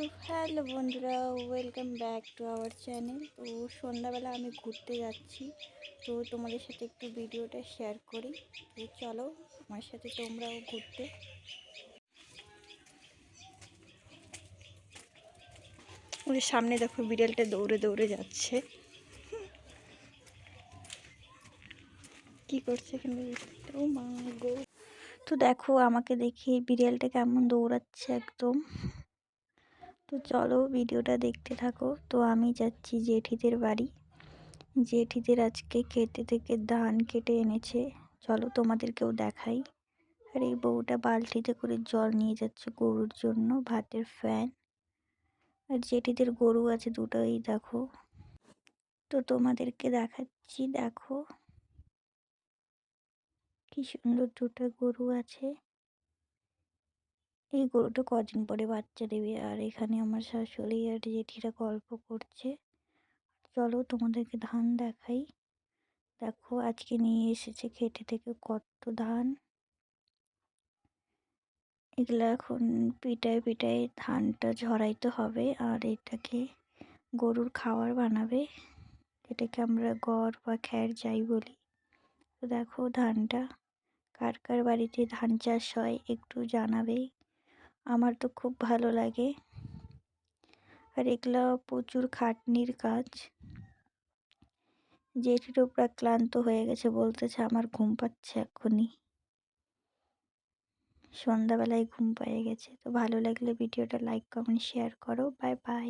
তো হ্যালো বন্ধুরা welcome back to our channel তো সন্ধ্যাবেলা আমি ঘুরতে যাচ্ছি, তো তোমাদের সাথে একটু ভিডিওটা শেয়ার করি। তো চলো আমার সাথে তোমরাও ঘুরতে। ওর সামনে দেখো বিড়ালটা দৌড়ে দৌড়ে যাচ্ছে। কি করছে এখানে? ও মা গো। তো দেখো আমাকে দেখে বিড়ালটা কেমন দৌড়াচ্ছে একদম। তো চলো ভিডিওটা দেখতে থাকো। তো আমি যাচ্ছি জেঠিদের বাড়ি। জেঠিদের আজকে খেতে থেকে ধান কেটে এনেছে। চলো তোমাদেরকেও দেখাই। আর এই বউটা বালতিতে করে জল নিয়ে যাচ্ছে গরুর জন্য, ভাতের ফ্যান। আর জেঠিদের গরু আছে দুটোই, দেখো। তো তোমাদেরকে দেখাচ্ছি, দেখো। কি সুন্দর দুটো গরু আছে। এই গরুটা কদিন পরে বাচ্চা দেবে। আর এখানে আমার শাশুড়ি আর জেঠিরা গল্প করছে। চলো তোমাদেরকে ধান দেখাই। দেখো আজকে নিয়ে এসেছে খেটে থেকে কত ধান। এগুলো এখন পিটায় পিটায় ধানটা ঝরাইতে হবে আর এটাকে গরুর খাবার বানাবে। এটাকে আমরা গড় বা খ্যার যাই বলি। তো দেখো ধানটা, কার কার বাড়িতে ধান চাষ হয় একটু জানাবে। আমার তো খুব ভালো লাগে। আর এগুলো প্রচুর খাটনির কাজ। জেঠিরও প্রায় ক্লান্ত হয়ে গেছে বলতেছে আমার ঘুম পাচ্ছে এখনই সন্ধ্যাবেলায় ঘুম পেয়ে গেছে। তো ভালো লাগলে ভিডিওটা লাইক কমেন্ট শেয়ার করো। Bye bye